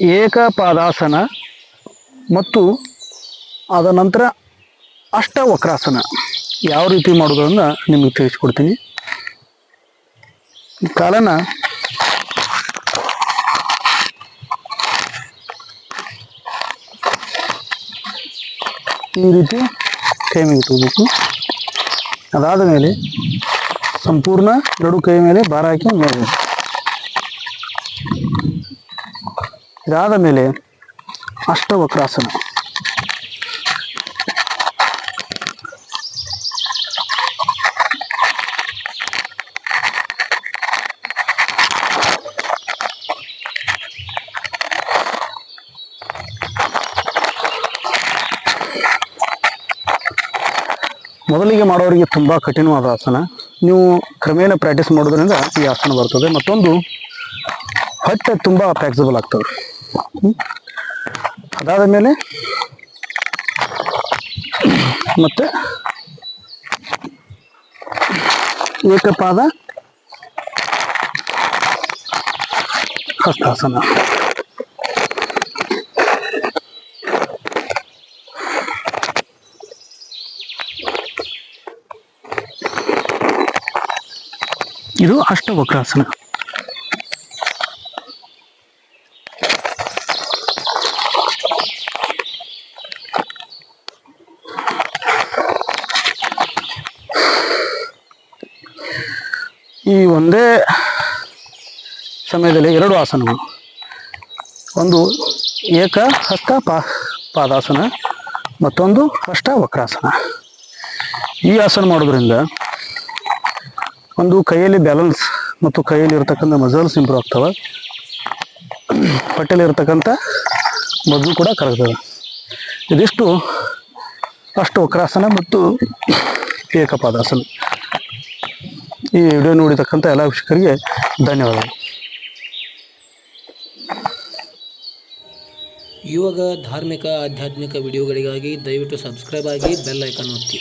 ಏಕಪಾದಾಸನ ಮತ್ತು ಅದ ನಂತರ ಅಷ್ಟವಕ್ರಾಸನ. ಯಾವ ರೀತಿ ಮಾಡೋದನ್ನ ನಿಮಗೆ ತಿಳಿಸ್ಕೊಡ್ತೀನಿ. ಕಾಲನ ಈ ರೀತಿ ಕೈ ಮೇಲೆ ಇಟ್ಕೋಬೇಕು. ಅದಾದ ಮೇಲೆ ಸಂಪೂರ್ಣ ಎರಡು ಕೈ ಮೇಲೆ ಭಾರ ಹಾಕಿ ಮೇಲೆ ಇದಾದ ಮೇಲೆ ಅಷ್ಟವಕ್ರಾಸನ ಮೊದಲಿಗೆ ಮಾಡೋರಿಗೆ ತುಂಬ ಕಠಿಣವಾದ ಆಸನ. ನೀವು ಕ್ರಮೇಣ ಪ್ರಾಕ್ಟೀಸ್ ಮಾಡೋದ್ರಿಂದ ಈ ಆಸನ ಬರ್ತದೆ. ಮತ್ತೊಂದು, ಹೊಟ್ಟೆ ತುಂಬ ಫ್ಲೆಕ್ಸಿಬಲ್ ಆಗ್ತವೆ ಹ್ಮ್? ಅದಾದ ಮೇಲೆ ಮತ್ತೆ ಏಕಪಾದ ಹಸ್ತಾಸನ ಇದು ಅಷ್ಟವಕ್ರಾಸನ. ಈ ಒಂದೇ ಸಮಯದಲ್ಲಿ ಎರಡು ಆಸನಗಳು. ಒಂದು ಏಕ ಹಸ್ತ ಪಾ, ಪಾದಾಸನ, ಮತ್ತೊಂದು ಹಸ್ತ ವಕ್ರಾಸನ. ಈ ಆಸನ ಮಾಡೋದ್ರಿಂದ ಒಂದು ಕೈಯಲ್ಲಿ ಬ್ಯಾಲೆನ್ಸ್ ಮತ್ತು ಕೈಯಲ್ಲಿ ಇರತಕ್ಕಂಥ ಮಸಲ್ಸ್ ಇಂಪ್ರೂವ್ ಆಗ್ತವೆ. ಹೊಟ್ಟೆಲಿ ಇರತಕ್ಕಂಥ ಮದ್ದು ಕೂಡ ಕರಗ್ತದೆ. ಇದಿಷ್ಟು ಅಷ್ಟು ವಕ್ರಾಸನ ಮತ್ತು ಏಕಪಾದಾಸನ ಈ ವಿಡಿಯೋ ನೋಡಿರ್ತಕ್ಕಂಥ ಎಲ್ಲ ವೀಕ್ಷಕರಿಗೆ ಧನ್ಯವಾದಗಳು. ಇವಾಗ ಧಾರ್ಮಿಕ ಆಧ್ಯಾತ್ಮಿಕ ವಿಡಿಯೋಗಳಿಗಾಗಿ ದಯವಿಟ್ಟು ಸಬ್ಸ್ಕ್ರೈಬ್ ಆಗಿ ಬೆಲ್ ಐಕಾನ್ ಒತ್ತಿ.